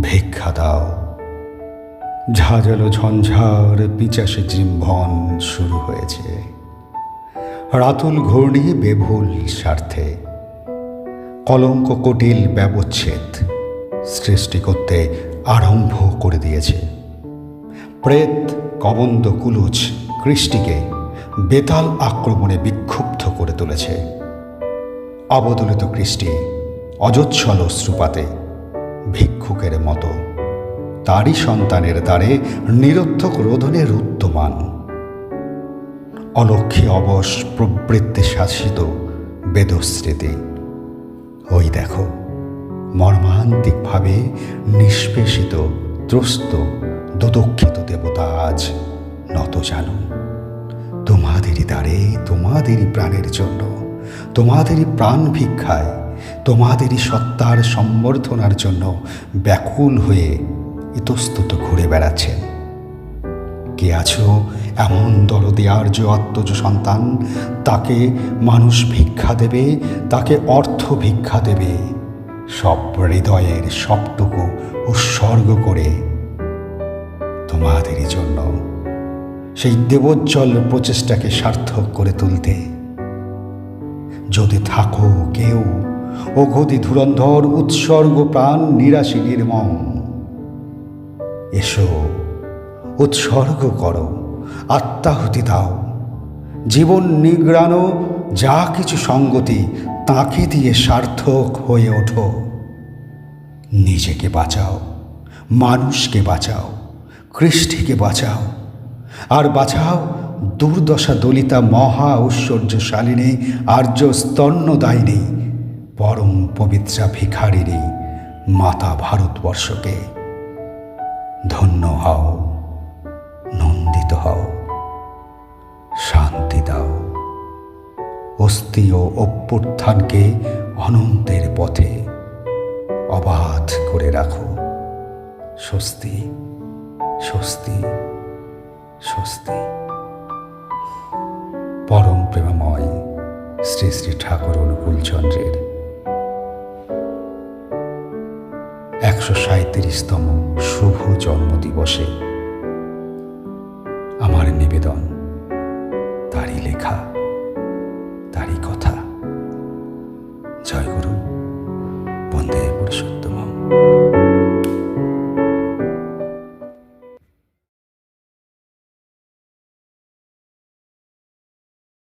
ভিক্ষা দাও। ঝাঁঝালো ঝঞ্ঝার পিচাসে জিম্ভন শুরু হয়েছে। রাতুল ঘূর্ণি বেভুল স্বার্থে কলঙ্ক কটিল ব্যবচ্ছেদ সৃষ্টি করতে আরম্ভ করে দিয়েছে। প্রেত কবন্দ কুলুচ কৃষ্টিকে বেতাল আক্রমণে বিক্ষুব্ধ করে তুলেছে। অবদলিত কৃষ্টি অজস্বল অশ্রুপাতে ভিক্ষুকের মতো। তারই সন্তানের দ্বারে নিরর্থক রোদনের উত্তমান। অলক্ষী অবশ প্রবৃত্তি শাসিত বেদস্মৃতি। ওই দেখো, মর্মান্তিকভাবে নিষ্পেষিত, ত্রস্ত, দুদক্ষিত দেবতা আজ নত জানো তোমাদেরই দ্বারে, তোমাদেরই প্রাণের জন্য, তোমাদেরই প্রাণ ভিক্ষায় তোমাদেরই সত্তার সম্বর্ধনার জন্য ব্যাকুল হয়ে ইতস্তত ঘুরে বেড়াচ্ছেন কে আছো এমন দরদি আর্য আত্মজ সন্তান? তাকে মানুষ ভিক্ষা দেবে, তাকে অর্থ ভিক্ষা দেবে। সব হৃদয়ের সবটুকু উৎসর্গ করে তোমাদেরই জন্য সেই দেবোজ্জ্বল প্রচেষ্টাকে সার্থক করে তুলতে। যদি থাকো কেউ অঘতি ধুরন্ধর উৎসর্গ প্রাণ নিরাশী নির্মম। এসো, উৎসর্গ করো, আত্মাহুতি দাও। জীবন নিগ্রানো যা কিছু সঙ্গতি, তাকে দিয়ে সার্থক হয়ে ওঠো। নিজেকে বাঁচাও, মানুষকে বাঁচাও, কৃষ্টিকে বাঁচাও। আর বাঁচাও দুর্দশা দলিতা মহা ঐশ্বর্যশালিনী, আর্য স্তন্যদায়িনী পরম পবিত্রা ভিখারিণী মাতা ভারতবর্ষকে ধন্য হও, নন্দিত হও, শান্তি দাও। অস্থি ও অভ্যুত্থানকে অনন্তের পথে অবাধ করে রাখো। স্বস্তি স্বস্তি স্বস্তি। পরম প্রেমময় শ্রী শ্রী ঠাকুর অনুকূলচন্দ্রের একশো সাঁত্রিশতম শুভ জন্মদিবসে আমার নিবেদন।